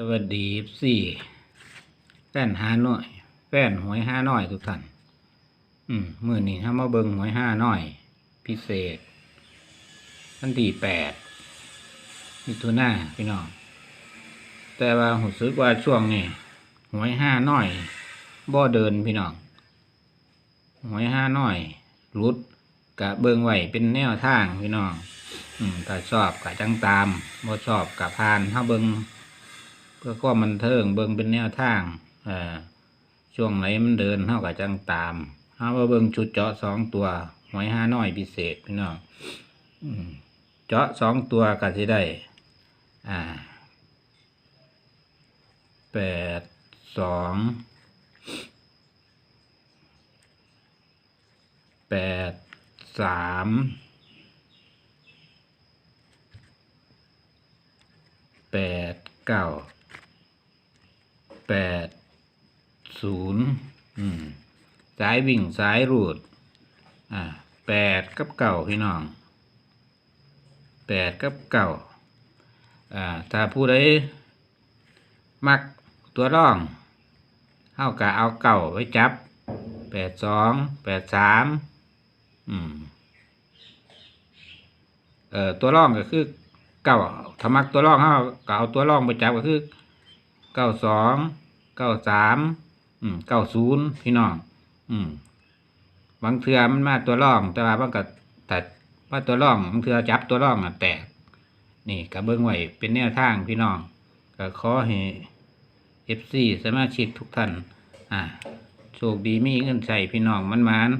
สวัสดีสี่แฟนหาหน่อย แฟนหวยห้าน้อยทุกท่าน อืมมือนี้ถ้ามาเบิงหวยห้าน้อย พิเศษวันที่แปดมิถุนาพี่น้อง แต่ว่าหูซึกว่าช่วงนี้หวยห้าน้อย บ่เดินพี่น้อง หวยห้าน้อยรุดกะเบิงไหวเป็นแนวทางพี่น้อง อืมถ้าชอบกะจังตามบ่ชอบกะพานถ้าเบิง เพื่อความบันเทิงเบิงเป็นแนวทางอ่อช่วงไหนมันเดินเท่ากับจังตามถ้าว่าเบิงชุดเจาะสองตัวหวยห้าน้อยพิเศษพี่น้องเจาะสองตัวก็สิได้ อ่าแปดสองแปดสามแปดเก้า แปดศูนย์สายวิ่งสายรูดอ่าแปดกับเก่าพี่น้องแปดกับเก่าอ่าถ้าผู้ใดมักตัวร่องเท่ากับเอาเก่าไว้จับแปดสองแปดสามอืมเอ่อตัวร่องก็คือเก้าถ้ามักตัวร่องเขาก็เอาตัวร่องไปจับก็คือเก้าสอง เก้าสามอืมเก้าศูนย์พี่น้องอืมบางเทือมันมาตัวร่อง แต่ว่าบางก็แต่ว่าตัวร่องบางเทือจับตัวร่องอะแตก นี่กระเบื้องไหวเป็นแนวทางพี่น้องก็ขอให้เอฟซีสมาชิกทุกท่าน อ่าโชคดีมีเงินใส่พี่น้องมันมัน